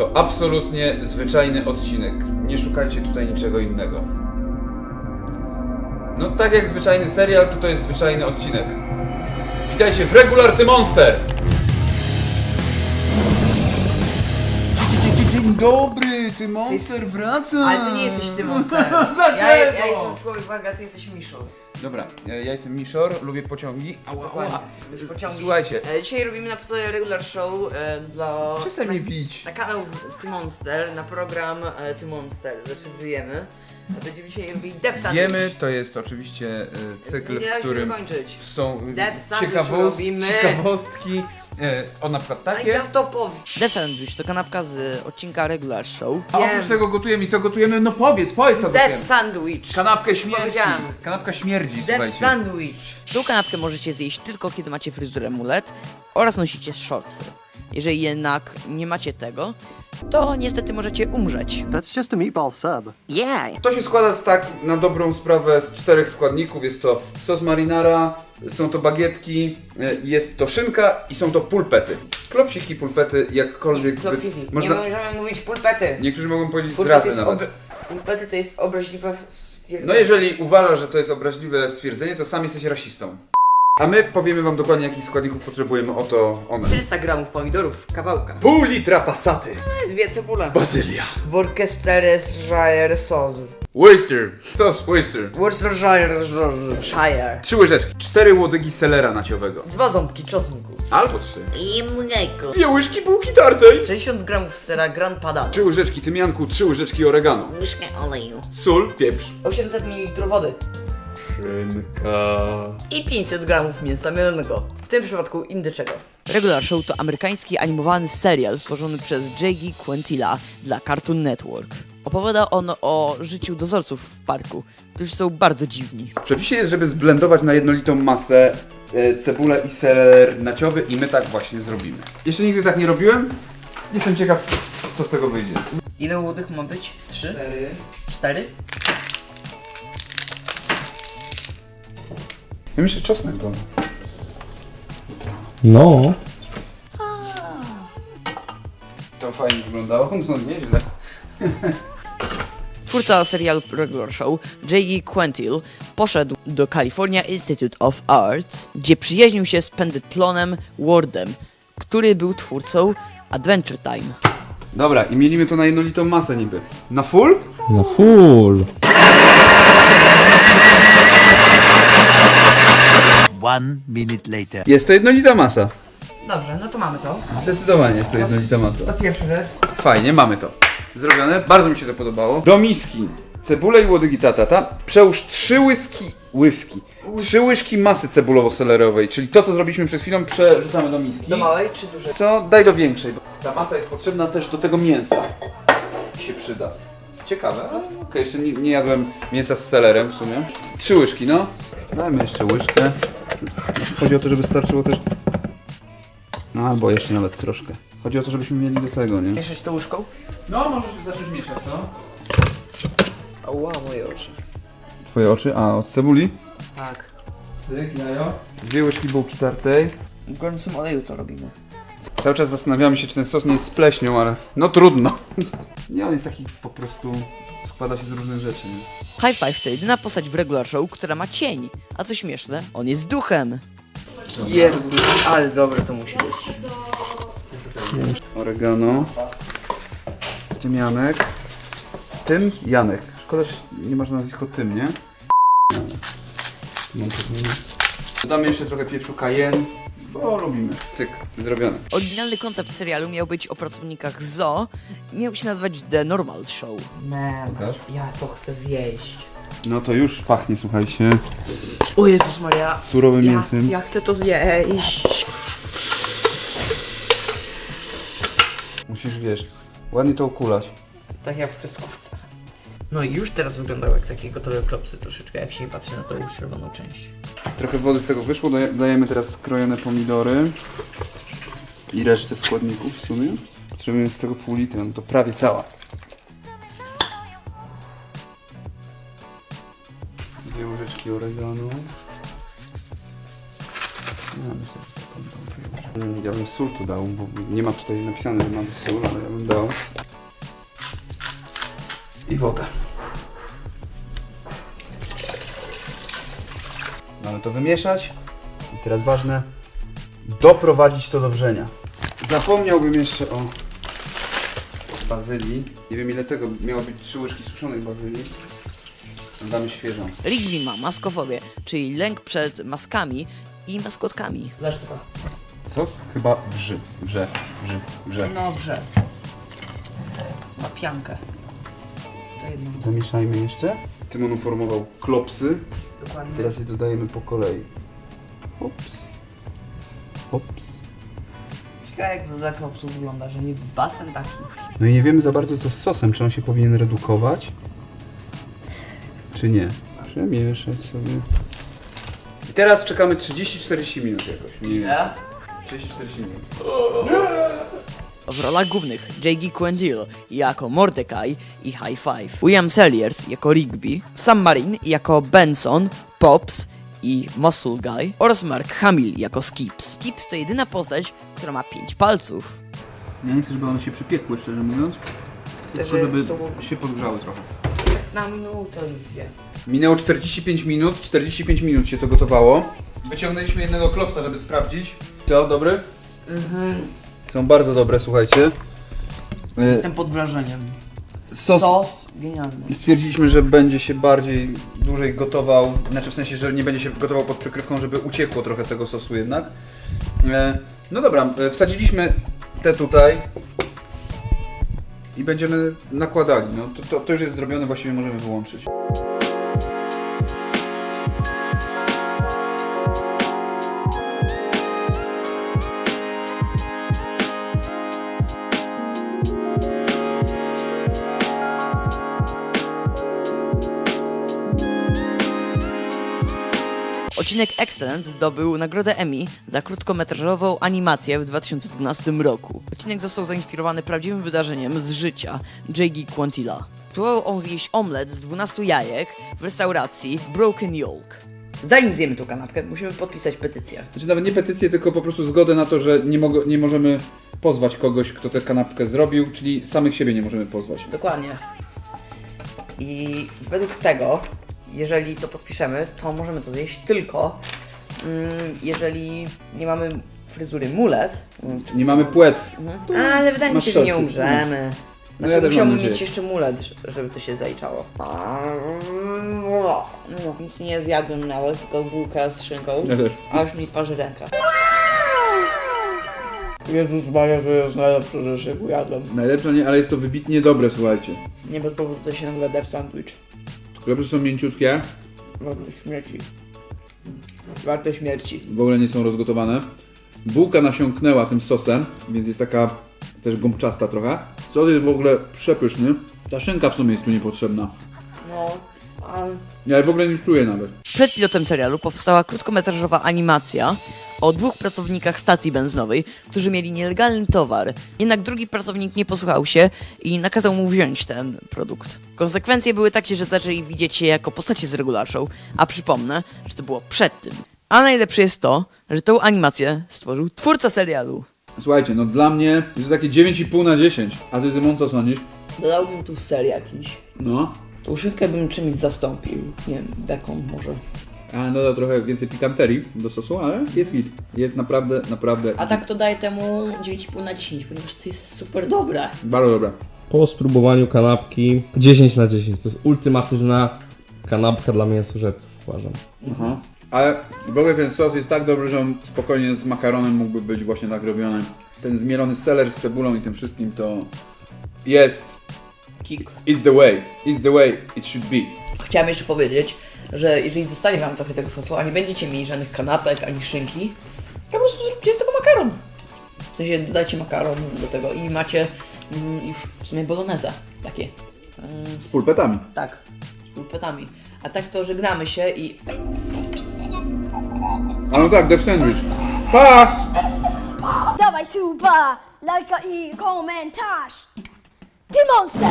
To absolutnie zwyczajny odcinek. Nie szukajcie tutaj niczego innego. No tak jak zwyczajny serial, to to jest zwyczajny odcinek. Witajcie w Regular Ty Monster! Dzień dobry, ty monster wraca! Ale ty nie jesteś ty monster. Ja, ja jestem człowiek waga, ty jesteś Miszol. Dobra, e, ja jestem Mishor, lubię pociągi. Ała, ała. Już pociągi. Słuchajcie, E, dzisiaj robimy na podstawie regular show e, dla... przestań na, mnie bić. na kanał Ty Monster, na program e, Ty Monster. Zaszybujemy. Będziemy dzisiaj robili Death Sandwich. Wiemy, to jest oczywiście e, cykl, Nie da w się którym dokończyć. są Death Sandwich ciekawost, robimy. ciekawostki, e, o na przykład A takie. ja to powiem. Death Sandwich to kanapka z odcinka Regular Show. A oprócz Wiem. tego gotujemy i co gotujemy? No powiedz, powiedz co Death gotujemy. Sandwich. Kanapkę śmierci. Powiedziałam. Kanapka śmierdzi, Death słuchajcie. Sandwich. Tą kanapkę możecie zjeść tylko kiedy macie fryzurę mulet oraz nosicie shortsy. Jeżeli jednak nie macie tego, to niestety możecie umrzeć. That's just a meatball sub. Yeah! To się składa z tak na dobrą sprawę z czterech składników. Jest to sos marinara, są to bagietki, e, jest to szynka i są to pulpety. Klopsiki, pulpety, jakkolwiek. by- Klopiki. Nie Można... możemy mówić pulpety. Niektórzy mogą powiedzieć Pulpety zrazy jest nawet. obra- Pulpety to jest obraźliwe stwierdzenie. No jeżeli uważasz, że to jest obraźliwe stwierdzenie, to sam jesteś rasistą. A my powiemy wam dokładnie jakich składników potrzebujemy, oto one. 400 gramów pomidorów, kawałka. Pół litra pasaty. Dwie cebule. Bazylia. Worcestershire sauce. Worcester. Sos Worcester. Worcestershire. Trzy łyżeczki. Cztery łodygi selera naciowego. Dwa ząbki czosnku. Albo trzy. I mleko. Dwie łyżki bułki tartej. 60 gramów sera Grand Padano. Trzy łyżeczki tymianku, trzy łyżeczki oregano. Łyżkę oleju. Sól, pieprz. 800 ml wody. Szynka. I 500 gramów mięsa mielonego. W tym przypadku indyczego. Regular Show to amerykański animowany serial stworzony przez J.G. Quintilla dla Cartoon Network. Opowiada on o życiu dozorców w parku, którzy są bardzo dziwni. W przepisie jest, żeby zblendować na jednolitą masę e, cebulę i seler naciowy i my tak właśnie zrobimy. Jeszcze nigdy tak nie robiłem. Jestem ciekaw, co z tego wyjdzie. Ile łódek ma być? Trzy? Cztery? Ja myślę czosnek domu. No. To fajnie wyglądało, no nieźle. Twórca serialu Regular Show, J.G. Quentil, poszedł do California Institute of Arts, gdzie przyjaźnił się z Pendletlonem Wardem, który był twórcą Adventure Time. Dobra, i mielimy to na jednolitą masę niby. Na full? Na full. One minute later. Jest to jednolita masa. Dobrze, no to mamy to. Zdecydowanie jest to jednolita masa. To pierwsza rzecz. Fajnie, mamy to. Zrobione, bardzo mi się to podobało. Do miski cebulę i łodygi tatata przełóż trzy łyski, łyski, trzy łyżki masy cebulowo-selerowej, czyli to co zrobiliśmy przed chwilą przerzucamy do miski. Do małej czy dużej? Co? Daj do większej. bo Ta masa jest potrzebna też do tego mięsa. Się przyda. Ciekawe. ale Okej, jeszcze nie, nie jadłem mięsa z selerem w sumie. Trzy łyżki, no. Dajmy jeszcze łyżkę. Chodzi o to, żeby starczyło też... No, albo jeszcze nawet troszkę. Chodzi o to, żebyśmy mieli do tego, nie? Mieszać to łyżką? No, możesz zacząć mieszać to. Ała, moje oczy. Twoje oczy? A, od cebuli? Tak. Cyk, jajo. Dwie łyżki bułki tartej. W gorącym oleju to robimy. Cały czas zastanawiamy się, czy ten sos nie jest z pleśnią, ale no trudno. Nie, on jest taki po prostu... składa się z różnych rzeczy, nie? High Five to jedyna postać w Regular Show, która ma cień. A co śmieszne, on jest duchem. Jezu, ale dobre to musi być. Oregano. Tymianek. Tym? Janek. Szkoda, że nie masz nazwisko Tym, nie? Dodamy jeszcze trochę pieprzu cayenne, bo lubimy. Cyk, zrobione. Oryginalny koncept serialu miał być o pracownikach zoo i miał się nazywać The Normal Show. Man, Pokaż. ja to chcę zjeść. No to już pachnie, słuchajcie, O Jezus Maria. surowym Ja, mięsem. ja chcę to zjeść. Musisz, wiesz, ładnie to ukulać. Tak jak w kreskówce. No i już teraz wyglądały jak takie gotowe klopsy troszeczkę, jak się nie patrzy na tą czerwoną część. Trochę wody z tego wyszło, daje- dajemy teraz krojone pomidory i resztę składników w sumie. Potrzebujemy z tego pół litra, no to prawie cała. Dwie łyżeczki oregano. Mm, Ja bym sól tu dał, bo nie ma tutaj napisane, że mam sól, ale ja bym dał. I wodę. Mamy to wymieszać. I teraz ważne, doprowadzić to do wrzenia. Zapomniałbym jeszcze o bazylii. Nie wiem ile tego, miało być trzy łyżki suszonej bazylii. Damy świeżą. Rigby ma maskofobię, czyli lęk przed maskami i maskotkami. Zresztą. Sos chyba wrzy, wrze, wrzy, wrze. No dobrze. Ma piankę. Zamieszajmy jeszcze. Tymon uformował klopsy. Dokładnie. Teraz je dodajemy po kolei. Hops. Hops. Ciekawe jak to dla klopsów wygląda, że nie basen taki. No i nie wiemy za bardzo co z sosem. Czy on się powinien redukować? Czy nie? Przemieszać sobie. I teraz czekamy 30-40 minut jakoś. Mniej więcej. 30-40 minut. W rolach głównych J.G. Quentil jako Mordecai i High Five, William Selliers jako Rigby, Sam Marin jako Benson, Pops i Muscle Guy oraz Mark Hamill jako Skips. Skips to jedyna postać, która ma pięć palców. Ja nie chcę, żeby one się przypiekły, szczerze mówiąc. Tylko żeby żeby to- się podgrzały trochę. Na minutę dwie. Minęło 45 minut, 45 minut się to gotowało. Wyciągnęliśmy jednego klopsa, żeby sprawdzić. Co, dobry? Mhm. Są bardzo dobre, słuchajcie. E, Jestem pod wrażeniem. Sos, Sos genialny. Stwierdziliśmy, że będzie się bardziej, dłużej gotował, znaczy w sensie, że nie będzie się gotował pod przykrywką, żeby uciekło trochę tego sosu jednak. E, no dobra, e, wsadziliśmy te tutaj i będziemy nakładali. No to, to, to już jest zrobione, właściwie możemy wyłączyć. Odcinek Excellent zdobył nagrodę Emmy za krótkometrażową animację w 2012 roku. Odcinek został zainspirowany prawdziwym wydarzeniem z życia J.G. Quantilla. Próbował on zjeść omlet z 12 jajek w restauracji Broken Yolk. Zanim zjemy tą kanapkę, musimy podpisać petycję. Znaczy nawet nie petycję, tylko po prostu zgodę na to, że nie, mogo, nie możemy pozwać kogoś, kto tę kanapkę zrobił, czyli samych siebie nie możemy pozwać. Dokładnie. I według tego, jeżeli to podpiszemy, to możemy to zjeść tylko, mm, jeżeli nie mamy fryzury mulet. Nie mamy płetw. Ale wydaje mi Masz się, że nie rację. umrzemy. No Znaczy ja też mam musiałbym nadzieję. mieć jeszcze mulet, żeby to się zaliczało. No, nic nie zjadłem nawet, tylko bułkę z szynką. Ja też. A już mi parzy ręka. Jezus Maria, to jest najlepsze rzeczy, jaką jadłem. Najlepsze nie, ale jest to wybitnie dobre, słuchajcie. Nie bez powodu to się nazywa Death Sandwich. Klopsy są mięciutkie, Warto śmierci. Warto śmierci. w ogóle nie są rozgotowane. Bułka nasiąknęła tym sosem, więc jest taka też gąbczasta trochę. Sos jest w ogóle przepyszny. Ta szynka w sumie jest tu niepotrzebna. No, ale... Ja w ogóle nie czuję nawet. Przed pilotem serialu powstała krótkometrażowa animacja o dwóch pracownikach stacji benzynowej, którzy mieli nielegalny towar. Jednak drugi pracownik nie posłuchał się i nakazał mu wziąć ten produkt. Konsekwencje były takie, że zaczęli widzieć się jako postacie z regular show, a przypomnę, że to było przed tym. A najlepsze jest to, że tą animację stworzył twórca serialu. Słuchajcie, no dla mnie jest to takie 9,5 na 10. A ty, Tymon, co sądzisz? Dodałbym tu ser jakiś. No. Tą szynkę bym czymś zastąpił. Nie wiem, bekon może. A doda trochę więcej pikanterii do sosu, ale jest hit. Jest naprawdę, naprawdę A tak to daję temu 9,5 na 10, ponieważ to jest super dobre. bardzo dobra. Po spróbowaniu kanapki 10 na 10. To jest ultimatywna kanapka dla mięsożerców, uważam. Aha. Ale w ogóle ten sos jest tak dobry, że on spokojnie z makaronem mógłby być właśnie tak robiony. Ten zmielony seler z cebulą i tym wszystkim to jest. Kik. It's the way. It's the way it should be. Chciałem jeszcze powiedzieć, że jeżeli zostanie wam trochę tego sosu, a nie będziecie mieli żadnych kanapek ani szynki, to po prostu zróbcie z tego makaron. W sensie dodajcie makaron do tego i macie mm, już w sumie bolognese takie. Mm, Z pulpetami. tak, z pulpetami. A tak to żegnamy się i A no tak, Death Sandwich. Pa! Dawaj suba, lajka i komentarz. Ty monster!